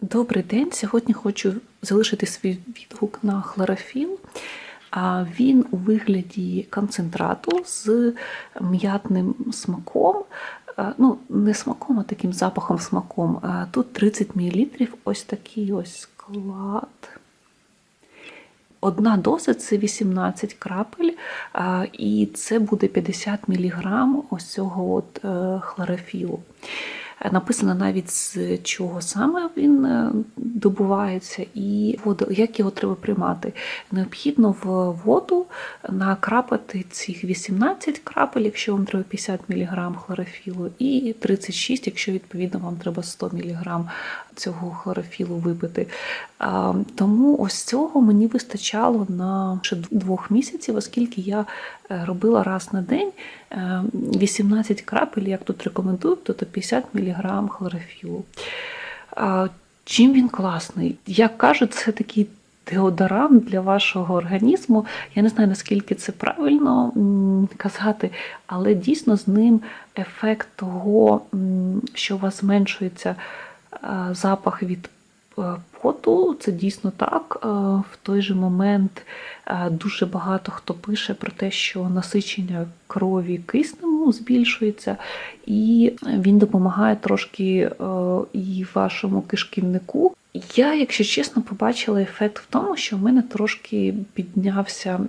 Добрий день. Сьогодні хочу залишити свій відгук на хлорофіл. Він у вигляді концентрату з м'ятним смаком. Ну, не смаком, а таким запахом смаком. Тут 30 мл, ось такий ось склад. Одна доза це 18 крапель, і це буде 50 мг ось цього от е, хлорофілу. Е, Написано навіть з чого саме він е, добувається, і як його треба приймати. Необхідно в воду накрапати цих 18 крапель, якщо вам треба 50 мг хлорофілу, і 36, якщо відповідно вам треба 100 мг цього хлорофілу випити. Тому ось цього мені вистачало на ще двох місяців, оскільки я е, робила раз на день е, 18 крапель, як тут рекомендують, тобто 50 мг хлорофілу. А, Чим він класний? Як кажуть, це такий деодорант для вашого організму. Я не знаю, наскільки це правильно казати, але дійсно з ним ефект того, що у вас зменшується запах від е, поту, це дійсно так. Е, В той же момент е, дуже багато хто пише про те, що насичення крові киснем збільшується, і він допомагає трошки е, і вашому кишківнику. Я, якщо чесно, побачила ефект в тому, що в мене трошки піднявся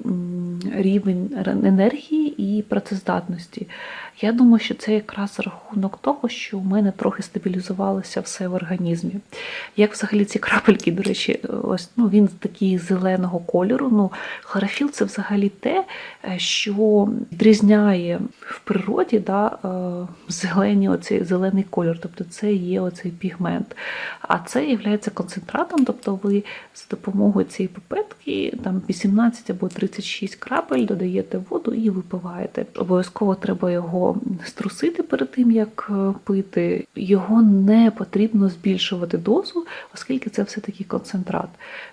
рівень енергії і працездатності. Я думаю, що це якраз рахунок того, що у мене трохи стабілізувалося все в організмі. Як взагалі ці крапельки, до речі, ось ну він такий зеленого кольору. Ну, хлорофіл це взагалі те, е, що відрізняє в природі да, е, зелені, оцей зелений кольор, тобто це є оцей пігмент. А це є концентратом, тобто ви з допомогою цієї пипетки там 18 або 36 крапель додаєте воду і випиваєте. Обов'язково треба його струсити перед тим, як е, пити. Його не потрібно збільшувати дозу, оскільки це все-таки концентрат.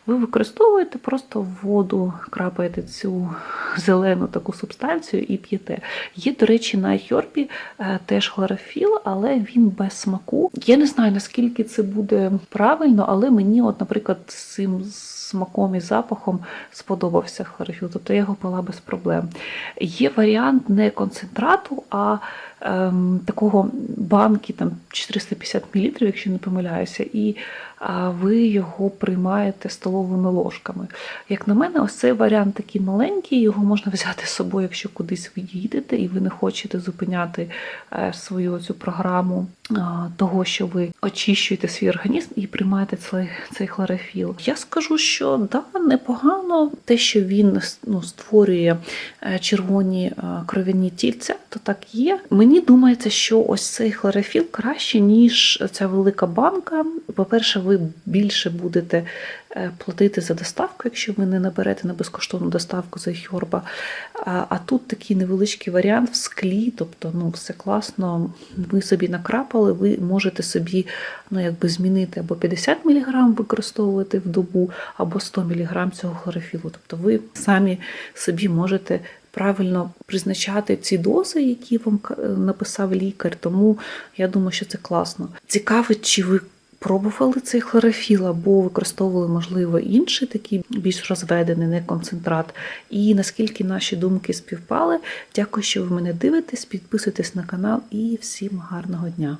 Ви використовуєте просто воду, крапаєте цю зелену таку субстанцію і п'єте. Є, до речі, на Йорбі е, теж хлорофіл, але він без смаку. Я не знаю, наскільки це буде правильно, але мені, от, наприклад, з цим смаком і запахом сподобався хлорофіл, тобто я його пила без проблем. Є варіант не концентрату, а ем, такого банки там 450 мл, якщо не помиляюся, і а, ви його приймаєте столовими ложками. Як на мене, ось цей варіант такий маленький, його можна взяти з собою, якщо кудись ви їдете і ви не хочете зупиняти е, свою цю програму того, що ви очищуєте свій організм і приймаєте цей, цей хлорофіл. Я скажу, що да, непогано те, що він ну, створює е, червоні е, кров'яні тільця, то так є. Мені думається, що ось цей хлорофіл краще, ніж ця велика банка. По-перше, ви більше будете платити за доставку, якщо ви не наберете на безкоштовну доставку за Хьорба. А, тут такий невеличкий варіант в склі, тобто ну, все класно. Ви собі накрапали, ви можете собі ну, якби змінити або 50 мг використовувати в добу, або 100 мг цього хлорофілу. Тобто ви самі собі можете правильно призначати ці дози, які вам написав лікар. Тому я думаю, що це класно. Цікавить, чи ви пробували цей хлорофіл або використовували, можливо, інший такий більш розведений, не концентрат. І наскільки наші думки співпали. Дякую, що ви мене дивитесь, підписуйтесь на канал і всім гарного дня!